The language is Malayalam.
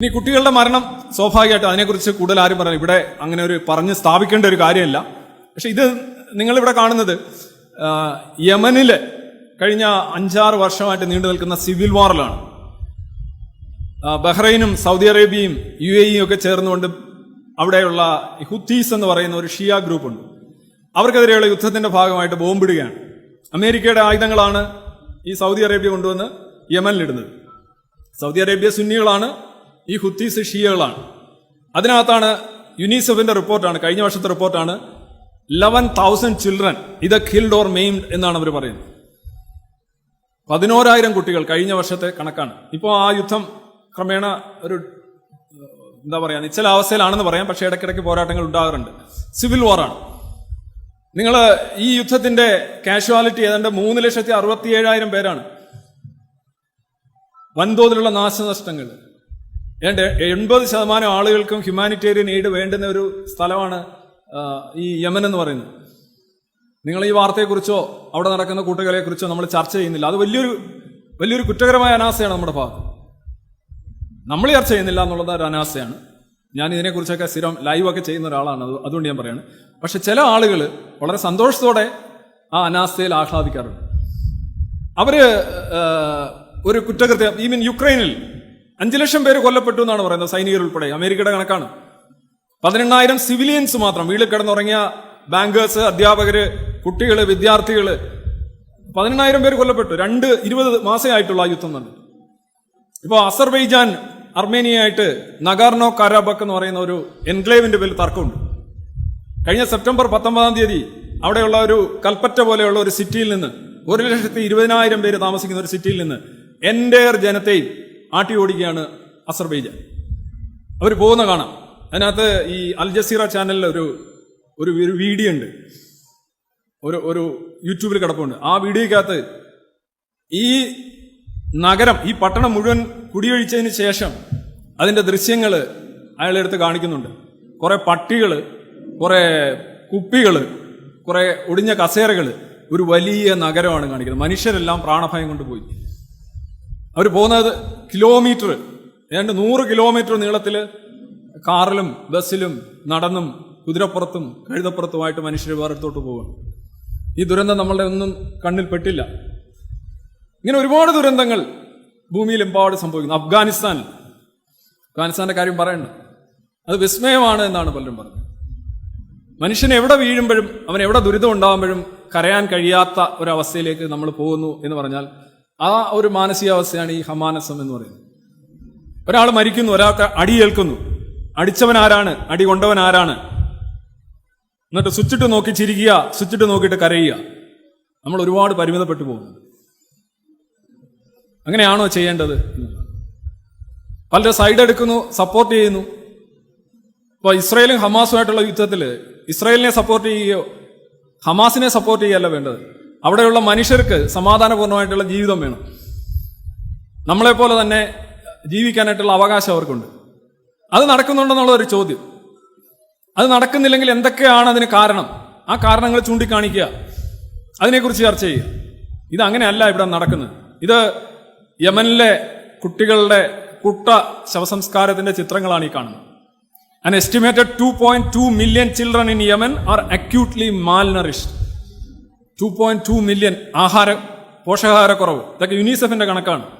ഇനി കുട്ടികളുടെ മരണം സ്വാഭാവികമായിട്ട് അതിനെക്കുറിച്ച് കൂടുതൽ ആരും പറയാം ഇവിടെ അങ്ങനെ ഒരു പറഞ്ഞ് സ്ഥാപിക്കേണ്ട ഒരു കാര്യമല്ല. പക്ഷെ ഇത് നിങ്ങളിവിടെ കാണുന്നത് യമനിലെ കഴിഞ്ഞ അഞ്ചാറ് വർഷമായിട്ട് നീണ്ടു നിൽക്കുന്ന സിവിൽ വാറിലാണ്. ബഹ്റൈനും സൗദി അറേബ്യയും യു എ ഒക്കെ ചേർന്നുകൊണ്ട് അവിടെയുള്ള ഹുത്തീസ് എന്ന് പറയുന്ന ഒരു ഷിയ ഗ്രൂപ്പുണ്ട്. അവർക്കെതിരെയുള്ള യുദ്ധത്തിന്റെ ഭാഗമായിട്ട് ബോംബിടുകയാണ്. അമേരിക്കയുടെ ആയുധങ്ങളാണ് ഈ സൗദി അറേബ്യ കൊണ്ടുവന്ന് യമനിലിടുന്നത്. സൗദി അറേബ്യ സുന്നികളാണ് ഈ ഹുത്തീസ് ഷിയകളാണ്. അതിനകത്താണ് യുനിസെഫിന്റെ റിപ്പോർട്ടാണ് കഴിഞ്ഞ വർഷത്തെ റിപ്പോർട്ടാണ്. ലെവൻ തൗസൻഡ് ചിൽഡ്രൻ ഇത് കിൽഡ് ഓർ മെയിംഡ് എന്നാണ് അവർ പറയുന്നത്. പതിനോരായിരം കുട്ടികൾ കഴിഞ്ഞ വർഷത്തെ കണക്കാണ്. ഇപ്പോൾ ആ യുദ്ധം ക്രമേണ ഒരു എന്താ പറയുക നിശ്ചല അവസ്ഥയിലാണെന്ന് പറയാം പക്ഷേ ഇടയ്ക്കിടയ്ക്ക് പോരാട്ടങ്ങൾ ഉണ്ടാകാറുണ്ട്. സിവിൽ വാറാണ് നിങ്ങൾ ഈ യുദ്ധത്തിന്റെ കാഷ്വാലിറ്റി ഏതാണ്ട് മൂന്ന് ലക്ഷത്തി അറുപത്തി ഏഴായിരം പേരാണ്. വൻതോതിലുള്ള നാശനഷ്ടങ്ങൾ. ഏതാണ്ട് എൺപത് ശതമാനം ആളുകൾക്കും ഹ്യൂമാനിറ്റേറിയൻ എയ്ഡ് വേണ്ടുന്ന ഒരു സ്ഥലമാണ് ഈ യമൻ എന്ന് പറയുന്നത്. നിങ്ങൾ ഈ വാർത്തയെക്കുറിച്ചോ അവിടെ നടക്കുന്ന കൂട്ടുകളെക്കുറിച്ചോ നമ്മൾ ചർച്ച ചെയ്യുന്നില്ല. അത് വലിയൊരു വലിയൊരു കുറ്റകരമായ അനാസയാണ് നമ്മുടെ ഭാഗത്ത്. നമ്മൾ ചർച്ച ചെയ്യുന്നില്ല എന്നുള്ളത് ഒരു അനാസയാണ് ഞാൻ ഇതിനെക്കുറിച്ചൊക്കെ സ്ഥിരം ലൈവൊക്കെ ചെയ്യുന്ന ഒരാളാണ് അത് അതുകൊണ്ട് ഞാൻ പറയുന്നത് പക്ഷെ ചില ആളുകൾ വളരെ സന്തോഷത്തോടെ ആ അനാസ്ഥയിൽ ആഹ്ലാദിക്കാറുണ്ട്. അവർ ഒരു കുറ്റകൃത്യം ഈ മീൻ യുക്രൈനിൽ അഞ്ചു ലക്ഷം പേര് കൊല്ലപ്പെട്ടു എന്നാണ് പറയുന്നത് സൈനികർ ഉൾപ്പെടെ. അമേരിക്കയുടെ കണക്കാണ്. പതിനെണ്ണായിരം സിവിലിയൻസ് മാത്രം വീട്ടിൽ കിടന്നുറങ്ങിയ ബാങ്കേഴ്സ് അധ്യാപകര് കുട്ടികൾ വിദ്യാർത്ഥികൾ പതിനെണ്ണായിരം പേര് കൊല്ലപ്പെട്ടു. രണ്ട് ഇരുപത് മാസമായിട്ടുള്ള യുദ്ധം തന്നെ ഇപ്പോൾ അസർബൈജാൻ അർമേനിയയായിട്ട് നഗാർനോ കാരാബക്ക് എന്ന് പറയുന്ന ഒരു എൻക്ലേവിന്റെ പേരിൽ തർക്കമുണ്ട്. കഴിഞ്ഞ സെപ്റ്റംബർ പത്തൊമ്പതാം തീയതി അവിടെയുള്ള ഒരു കൽപ്പറ്റ പോലെയുള്ള ഒരു സിറ്റിയിൽ നിന്ന് ഒരു ലക്ഷത്തി ഇരുപതിനായിരം പേര് താമസിക്കുന്ന ഒരു സിറ്റിയിൽ നിന്ന് എന്റെ ജനത്തെയും ആട്ടി ഓടിക്കുകയാണ് അസർബൈജാൻ. അവർ പോകുന്ന കാണാം. അതിനകത്ത് ഈ അൽ ജസീറ ചാനലിൽ ഒരു ഒരു വീഡിയോ ഉണ്ട്. ഒരു ഒരു യൂട്യൂബിൽ കിടപ്പുണ്ട്. ആ വീഡിയോക്കകത്ത് ഈ നഗരം ഈ പട്ടണം മുഴുവൻ കുടിയൊഴിച്ചതിന് ശേഷം അതിന്റെ ദൃശ്യങ്ങൾ അയാളെടുത്ത് കാണിക്കുന്നുണ്ട്. കുറേ പട്ടികൾ കുറേ കുപ്പികൾ കുറേ ഒടിഞ്ഞ കസേരകൾ ഒരു വലിയ നഗരമാണ് കാണിക്കുന്നത്. മനുഷ്യരെല്ലാം പ്രാണഭയം കൊണ്ട് പോയി അവർ പോകുന്നത് കിലോമീറ്റർ ഏതാണ്ട് നൂറ് കിലോമീറ്റർ നീളത്തിൽ കാറിലും ബസ്സിലും നടന്നും കുതിരപ്പുറത്തും കഴുതപ്പുറത്തുമായിട്ട് മനുഷ്യർ വേറെടുത്തോട്ട് പോകുന്നു ഈ ദുരന്തം നമ്മളുടെ ഒന്നും കണ്ണിൽ പെട്ടില്ല. ഇങ്ങനെ ഒരുപാട് ദുരന്തങ്ങൾ ഭൂമിയിൽ എമ്പാട് സംഭവിക്കുന്നു. അഫ്ഗാനിസ്ഥാനിൽ അഫ്ഗാനിസ്ഥാന്റെ കാര്യം പറയണ്ട. അത് വിസ്മയമാണ് എന്നാണ് പലരും പറഞ്ഞത്. മനുഷ്യൻ എവിടെ വീഴുമ്പോഴും അവൻ എവിടെ ദുരിതം ഉണ്ടാകുമ്പോഴും കരയാൻ കഴിയാത്ത ഒരവസ്ഥയിലേക്ക് നമ്മൾ പോകുന്നു എന്ന് പറഞ്ഞാൽ ആ ഒരു മാനസികാവസ്ഥയാണ് ഈ ഹമാനസം എന്ന് പറയുന്നത്. ഒരാൾ മരിക്കുന്നു ഒരാൾക്ക് അടിയേൽക്കുന്നു അടിച്ചവൻ ആരാണ്? അടി കൊണ്ടവൻ ആരാണ്? എന്നിട്ട് സ്വിച്ചിട്ട് നോക്കി ചിരിക്കുക സ്വിച്ചിട്ട് നോക്കിയിട്ട് കരയുക. നമ്മൾ ഒരുപാട് പരിമിതപ്പെട്ടു പോകുന്നു. അങ്ങനെയാണോ ചെയ്യേണ്ടത്? പലരും സൈഡ് എടുക്കുന്നു സപ്പോർട്ട് ചെയ്യുന്നു. ഇപ്പോൾ ഇസ്രായേലും ഹമാസുമായിട്ടുള്ള യുദ്ധത്തിൽ ഇസ്രായേലിനെ സപ്പോർട്ട് ചെയ്യുകയോ ഹമാസിനെ സപ്പോർട്ട് ചെയ്യുകയല്ല വേണ്ടത്. അവിടെയുള്ള മനുഷ്യർക്ക് സമാധാനപൂർണമായിട്ടുള്ള ജീവിതം വേണം. നമ്മളെപ്പോലെ തന്നെ ജീവിക്കാനായിട്ടുള്ള അവകാശം അവർക്കുണ്ട്. അത് നടക്കുന്നുണ്ടെന്നുള്ള ഒരു ചോദ്യം. അത് നടക്കുന്നില്ലെങ്കിൽ എന്തൊക്കെയാണ് അതിന് കാരണം? ആ കാരണങ്ങൾ ചൂണ്ടിക്കാണിക്കുക. അതിനെക്കുറിച്ച് ചർച്ച ചെയ്യുക. ഇത് അങ്ങനെയല്ല ഇവിടെ നടക്കുന്നത്. ഇത് യമനിലെ കുട്ടികളുടെ കുട്ട ശവസംസ്കാരത്തിന്റെ ചിത്രങ്ങളാണ് ഈ കാണുന്നത്. An estimated two point An estimated 2.2 million children in Yemen are acutely malnourished. 2.2 million ആഹാര പോഷകാഹാരക്കുറവ് ഇതൊക്കെ യുനിസെഫിന്റെ കണക്കാണ്